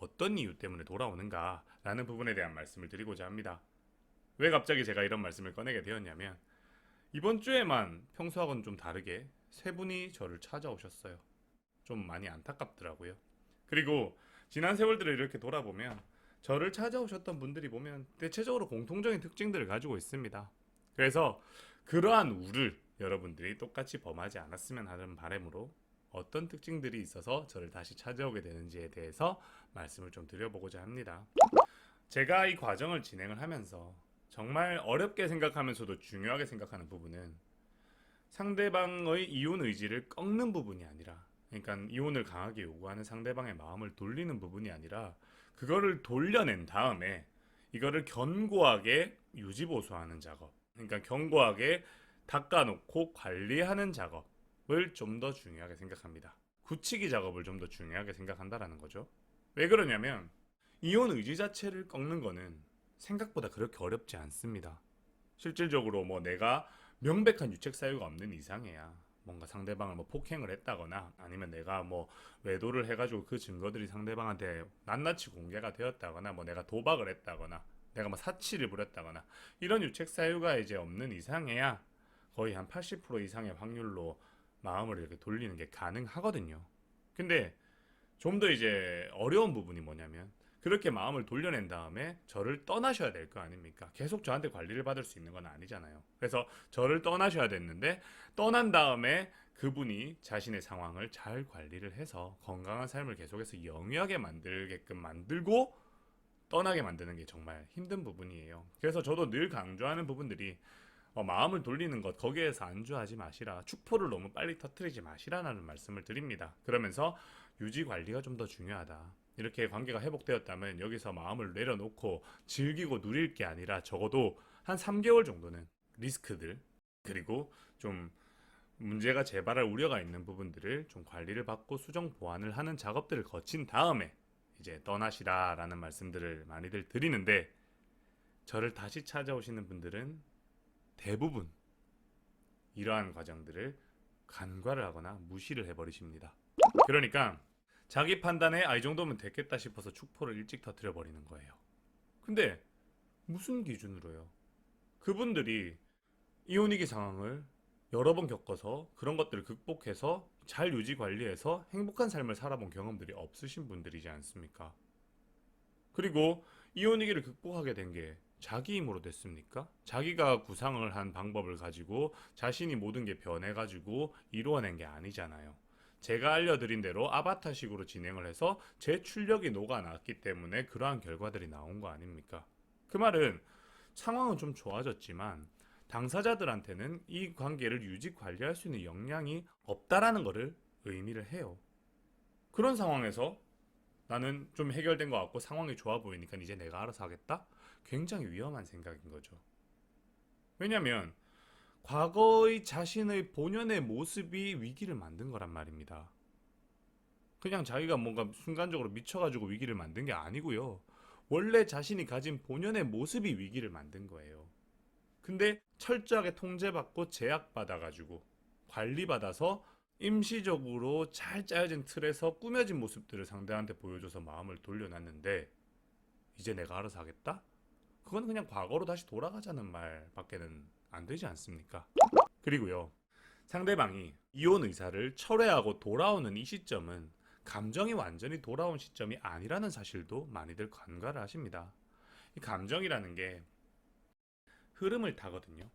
어떤 이유 때문에 돌아오는가라는 부분에 대한 말씀을 드리고자 합니다. 왜 갑자기 제가 이런 말씀을 꺼내게 되었냐면 이번 주에만 평소하고는 좀 다르게 세 분이 저를 찾아오셨어요. 좀 많이 안타깝더라고요. 그리고 지난 세월들을 이렇게 돌아보면 저를 찾아오셨던 분들이 보면 대체적으로 공통적인 특징들을 가지고 있습니다. 그래서 그러한 우를 여러분들이 똑같이 범하지 않았으면 하는 바람으로 어떤 특징들이 있어서 저를 다시 찾아오게 되는지에 대해서 말씀을 좀 드려보고자 합니다. 제가 이 과정을 진행을 하면서 정말 어렵게 생각하면서도 중요하게 생각하는 부분은 상대방의 이혼 의지를 꺾는 부분이 아니라 그러니까 이혼을 강하게 요구하는 상대방의 마음을 돌리는 부분이 아니라 그거를 돌려낸 다음에 이거를 견고하게 유지보수하는 작업 그러니까 견고하게 닦아놓고 관리하는 작업 을 좀 더 중요하게 생각합니다. 굳히기 작업을 좀 더 중요하게 생각한다라는 거죠. 왜 그러냐면 이혼 의지 자체를 꺾는 거는 생각보다 그렇게 어렵지 않습니다. 실질적으로 뭐 내가 명백한 유책 사유가 없는 이상해야 뭔가 상대방을 뭐 폭행을 했다거나 아니면 내가 뭐 외도를 해가지고 그 증거들이 상대방한테 낱낱이 공개가 되었다거나 뭐 내가 도박을 했다거나 내가 뭐 사치를 부렸다거나 이런 유책 사유가 이제 없는 이상해야 거의 한 80% 이상의 확률로 마음을 이렇게 돌리는 게 가능하거든요. 근데 좀 더 이제 어려운 부분이 뭐냐면 그렇게 마음을 돌려낸 다음에 저를 떠나셔야 될 거 아닙니까? 계속 저한테 관리를 받을 수 있는 건 아니잖아요. 그래서 저를 떠나셔야 됐는데 떠난 다음에 그분이 자신의 상황을 잘 관리를 해서 건강한 삶을 계속해서 영위하게 만들게끔 만들고 떠나게 만드는 게 정말 힘든 부분이에요. 그래서 저도 늘 강조하는 부분들이 어, 마음을 돌리는 것 거기에서 안주하지 마시라 축포를 너무 빨리 터트리지 마시라는 말씀을 드립니다. 그러면서 유지 관리가 좀 더 중요하다. 이렇게 관계가 회복되었다면 여기서 마음을 내려놓고 즐기고 누릴 게 아니라 적어도 한 3개월 정도는 리스크들 그리고 좀 문제가 재발할 우려가 있는 부분들을 좀 관리를 받고 수정 보완을 하는 작업들을 거친 다음에 이제 떠나시라라는 말씀들을 많이들 드리는데 저를 다시 찾아오시는 분들은 대부분 이러한 과정들을 간과를 하거나 무시를 해버리십니다. 그러니까 자기 판단에 아 이 정도면 됐겠다 싶어서 축포를 일찍 터뜨려 버리는 거예요. 근데 무슨 기준으로요? 그분들이 이혼위기 상황을 여러 번 겪어서 그런 것들을 극복해서 잘 유지 관리해서 행복한 삶을 살아본 경험들이 없으신 분들이지 않습니까? 그리고 이혼위기를 극복하게 된 게 자기 힘으로 됐습니까? 자기가 구상을 한 방법을 가지고 자신이 모든 게 변해가지고 이루어낸 게 아니잖아요. 제가 알려드린 대로 아바타식으로 진행을 해서 제 출력이 녹아났기 때문에 그러한 결과들이 나온 거 아닙니까? 그 말은 상황은 좀 좋아졌지만 당사자들한테는 이 관계를 유지 관리할 수 있는 역량이 없다라는 것을 의미를 해요. 그런 상황에서 나는 좀 해결된 것 같고 상황이 좋아 보이니까 이제 내가 알아서 하겠다? 굉장히 위험한 생각인 거죠. 왜냐면 과거의 자신의 본연의 모습이 위기를 만든 거란 말입니다. 그냥 자기가 뭔가 순간적으로 미쳐가지고 위기를 만든 게 아니고요. 원래 자신이 가진 본연의 모습이 위기를 만든 거예요. 근데 철저하게 통제받고 제약받아가지고 관리받아서 임시적으로 잘 짜여진 틀에서 꾸며진 모습들을 상대한테 보여줘서 마음을 돌려놨는데 이제 내가 알아서 하겠다? 그건 그냥 과거로 다시 돌아가자는 말밖에는 안 되지 않습니까? 그리고요. 상대방이 이혼 의사를 철회하고 돌아오는 이 시점은 감정이 완전히 돌아온 시점이 아니라는 사실도 많이들 간과를 하십니다. 이 감정이라는 게 흐름을 타거든요.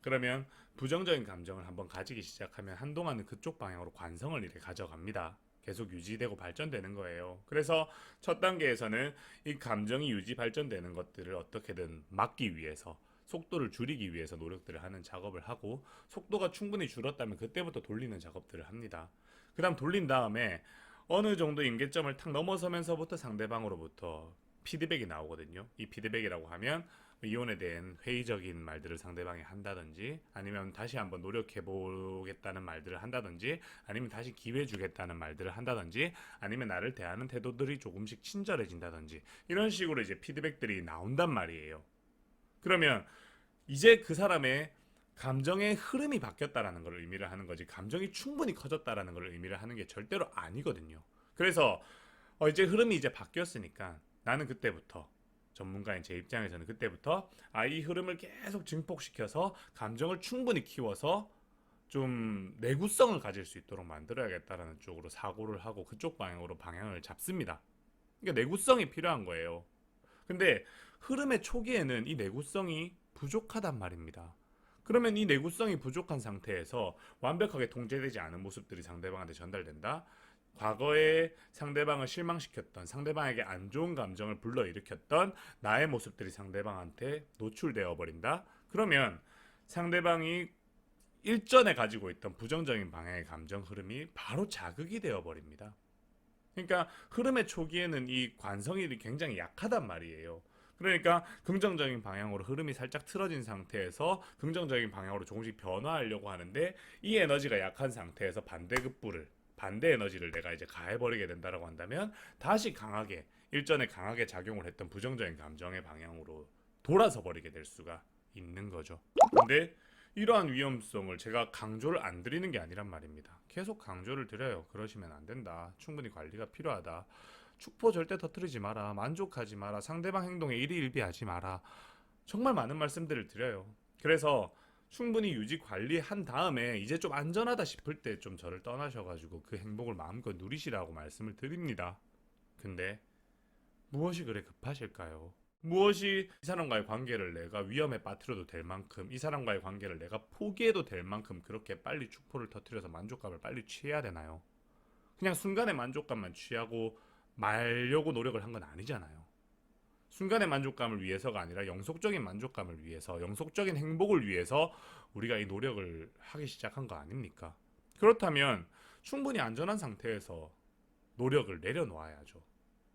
그러면 부정적인 감정을 한번 가지기 시작하면 한동안은 그쪽 방향으로 관성을 이렇게 가져갑니다. 계속 유지되고 발전되는 거예요. 그래서 첫 단계에서는 이 감정이 유지 발전되는 것들을 어떻게든 막기 위해서 속도를 줄이기 위해서 노력들을 하는 작업을 하고 속도가 충분히 줄었다면 그때부터 돌리는 작업들을 합니다. 그다음 돌린 다음에 어느 정도 임계점을 탁 넘어서면서부터 상대방으로부터 피드백이 나오거든요. 이 피드백이라고 하면 이혼에 대한 회의적인 말들을 상대방이 한다든지 아니면 다시 한번 노력해 보겠다는 말들을 한다든지 아니면 다시 기회 주겠다는 말들을 한다든지 아니면 나를 대하는 태도들이 조금씩 친절해진다든지 이런 식으로 이제 피드백들이 나온단 말이에요. 그러면 이제 그 사람의 감정의 흐름이 바뀌었다라는 걸 의미를 하는 거지 감정이 충분히 커졌다라는 걸 의미를 하는 게 절대로 아니거든요. 그래서 어 이제 흐름이 이제 바뀌었으니까 나는 그때부터 전문가인 제 입장에서는 그때부터 아 이 흐름을 계속 증폭시켜서 감정을 충분히 키워서 좀 내구성을 가질 수 있도록 만들어야겠다라는 쪽으로 사고를 하고 그쪽 방향으로 방향을 잡습니다. 그러니까 내구성이 필요한 거예요. 근데 흐름의 초기에는 이 내구성이 부족하단 말입니다. 그러면 이 내구성이 부족한 상태에서 완벽하게 통제되지 않은 모습들이 상대방한테 전달된다. 과거에 상대방을 실망시켰던 상대방에게 안 좋은 감정을 불러일으켰던 나의 모습들이 상대방한테 노출되어 버린다. 그러면 상대방이 일전에 가지고 있던 부정적인 방향의 감정 흐름이 바로 자극이 되어 버립니다. 그러니까 흐름의 초기에는 이 관성이 굉장히 약하단 말이에요. 그러니까 긍정적인 방향으로 흐름이 살짝 틀어진 상태에서 긍정적인 방향으로 조금씩 변화하려고 하는데 이 에너지가 약한 상태에서 반대급부를 반대 에너지를 내가 이제 가해버리게 된다라고 한다면 다시 강하게 일전에 강하게 작용을 했던 부정적인 감정의 방향으로 돌아서 버리게 될 수가 있는 거죠. 근데 이러한 위험성을 제가 강조를 안 드리는 게 아니란 말입니다. 계속 강조를 드려요. 그러시면 안 된다. 충분히 관리가 필요하다. 축포 절대 터뜨리지 마라. 만족하지 마라. 상대방 행동에 일희일비하지 마라. 정말 많은 말씀들을 드려요. 그래서 충분히 유지 관리한 다음에 이제 좀 안전하다 싶을 때 좀 저를 떠나셔가지고 그 행복을 마음껏 누리시라고 말씀을 드립니다. 근데 무엇이 그래 급하실까요? 무엇이 이 사람과의 관계를 내가 위험에 빠뜨려도 될 만큼 이 사람과의 관계를 내가 포기해도 될 만큼 그렇게 빨리 축포를 터뜨려서 만족감을 빨리 취해야 되나요? 그냥 순간의 만족감만 취하고 말려고 노력을 한 건 아니잖아요. 순간의 만족감을 위해서가 아니라 영속적인 만족감을 위해서, 영속적인 행복을 위해서 우리가 이 노력을 하기 시작한 거 아닙니까? 그렇다면 충분히 안전한 상태에서 노력을 내려놓아야죠.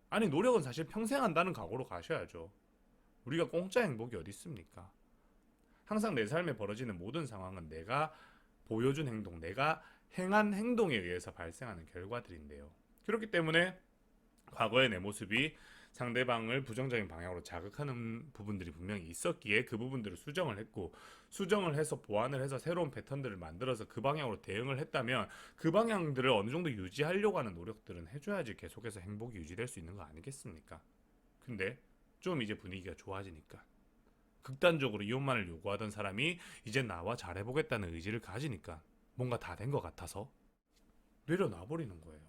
아니, 노력은 사실 평생 한다는 각오로 가셔야죠. 우리가 공짜 행복이 어디 있습니까? 항상 내 삶에 벌어지는 모든 상황은 내가 보여준 행동, 내가 행한 행동에 의해서 발생하는 결과들인데요. 그렇기 때문에 과거의 내 모습이 상대방을 부정적인 방향으로 자극하는 부분들이 분명히 있었기에 그 부분들을 수정을 했고 수정을 해서 보완을 해서 새로운 패턴들을 만들어서 그 방향으로 대응을 했다면 그 방향들을 어느 정도 유지하려고 하는 노력들은 해줘야지 계속해서 행복이 유지될 수 있는 거 아니겠습니까? 근데 좀 이제 분위기가 좋아지니까 극단적으로 이혼만을 요구하던 사람이 이제 나와 잘해보겠다는 의지를 가지니까 뭔가 다 된 것 같아서 내려놔 버리는 거예요.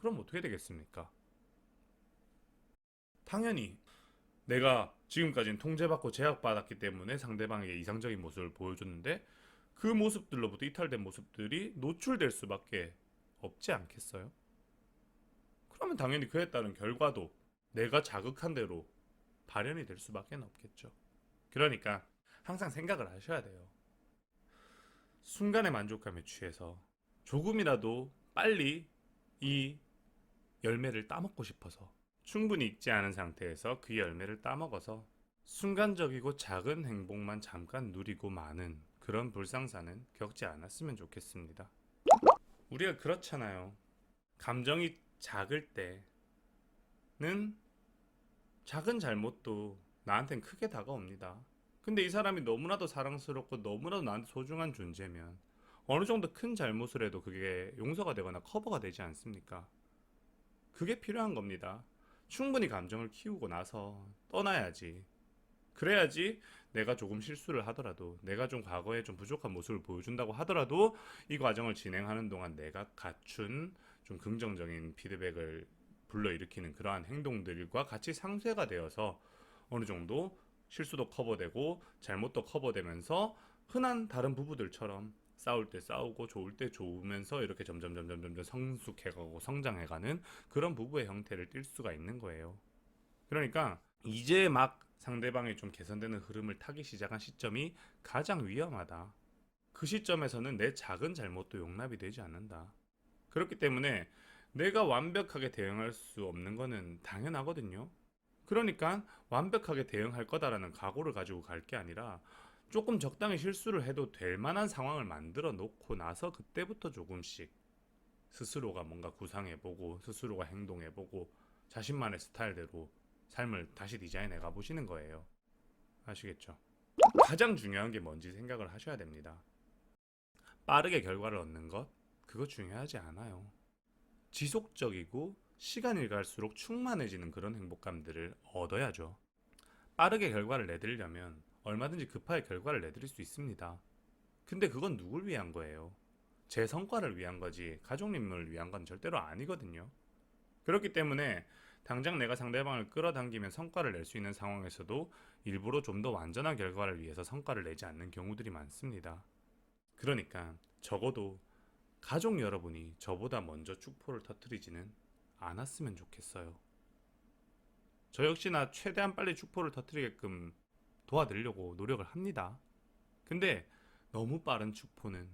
그럼 어떻게 되겠습니까? 당연히 내가 지금까지는 통제받고 제약받았기 때문에 상대방에게 이상적인 모습을 보여줬는데 그 모습들로부터 이탈된 모습들이 노출될 수밖에 없지 않겠어요? 그러면 당연히 그에 따른 결과도 내가 자극한 대로 발현이 될 수밖에 없겠죠. 그러니까 항상 생각을 하셔야 돼요. 순간의 만족감에 취해서 조금이라도 빨리 이 열매를 따먹고 싶어서 충분히 익지 않은 상태에서 그 열매를 따먹어서 순간적이고 작은 행복만 잠깐 누리고 마는 그런 불상사는 겪지 않았으면 좋겠습니다. 우리가 그렇잖아요. 감정이 작을 때는 작은 잘못도 나한텐 크게 다가옵니다. 근데 이 사람이 너무나도 사랑스럽고 너무나도 나한테 소중한 존재면 어느 정도 큰 잘못을 해도 그게 용서가 되거나 커버가 되지 않습니까? 그게 필요한 겁니다. 충분히 감정을 키우고 나서 떠나야지. 그래야지 내가 조금 실수를 하더라도 내가 좀 과거에 좀 부족한 모습을 보여준다고 하더라도 이 과정을 진행하는 동안 내가 갖춘 좀 긍정적인 피드백을 불러일으키는 그러한 행동들과 같이 상쇄가 되어서 어느 정도 실수도 커버되고 잘못도 커버되면서 흔한 다른 부부들처럼 싸울 때 싸우고 좋을 때 좋으면서 이렇게 점점 점점 점점 성숙해가고 성장해가는 그런 부부의 형태를 띌 수가 있는 거예요. 그러니까 이제 막 상대방이 좀 개선되는 흐름을 타기 시작한 시점이 가장 위험하다. 그 시점에서는 내 작은 잘못도 용납이 되지 않는다. 그렇기 때문에 내가 완벽하게 대응할 수 없는 거는 당연하거든요. 그러니까 완벽하게 대응할 거다라는 각오를 가지고 갈 게 아니라 조금 적당히 실수를 해도 될 만한 상황을 만들어 놓고 나서 그때부터 조금씩 스스로가 뭔가 구상해보고 스스로가 행동해보고 자신만의 스타일대로 삶을 다시 디자인해 가보시는 거예요. 아시겠죠? 가장 중요한 게 뭔지 생각을 하셔야 됩니다. 빠르게 결과를 얻는 것, 그거 중요하지 않아요. 지속적이고 시간이 갈수록 충만해지는 그런 행복감들을 얻어야죠. 빠르게 결과를 내드리려면 얼마든지 급하게 결과를 내드릴 수 있습니다. 근데 그건 누굴 위한 거예요? 제 성과를 위한 거지 가족님을 위한 건 절대로 아니거든요. 그렇기 때문에 당장 내가 상대방을 끌어당기면 성과를 낼 수 있는 상황에서도 일부러 좀 더 완전한 결과를 위해서 성과를 내지 않는 경우들이 많습니다. 그러니까 적어도 가족 여러분이 저보다 먼저 축포를 터트리지는 않았으면 좋겠어요. 저 역시나 최대한 빨리 축포를 터트리게끔 도와드리려고 노력을 합니다. 근데 너무 빠른 축포는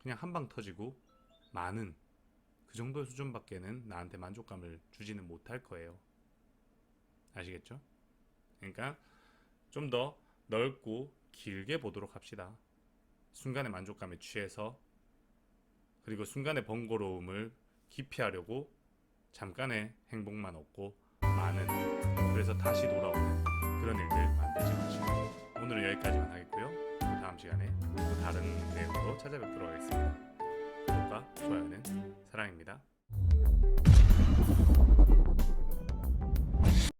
그냥 한 방 터지고 많은 그 정도의 수준밖에는 나한테 만족감을 주지는 못할 거예요. 아시겠죠? 그러니까 좀 더 넓고 길게 보도록 합시다. 순간의 만족감에 취해서 그리고 순간의 번거로움을 기피하려고 잠깐의 행복만 얻고 많은 그래서 다시 돌아오는 그런 일들 만들지 마시고 오늘은 여기까지만 하겠고요. 또 다음 시간에 또 다른 내용으로 찾아뵙도록 하겠습니다. 구독과 좋아요는 사랑입니다.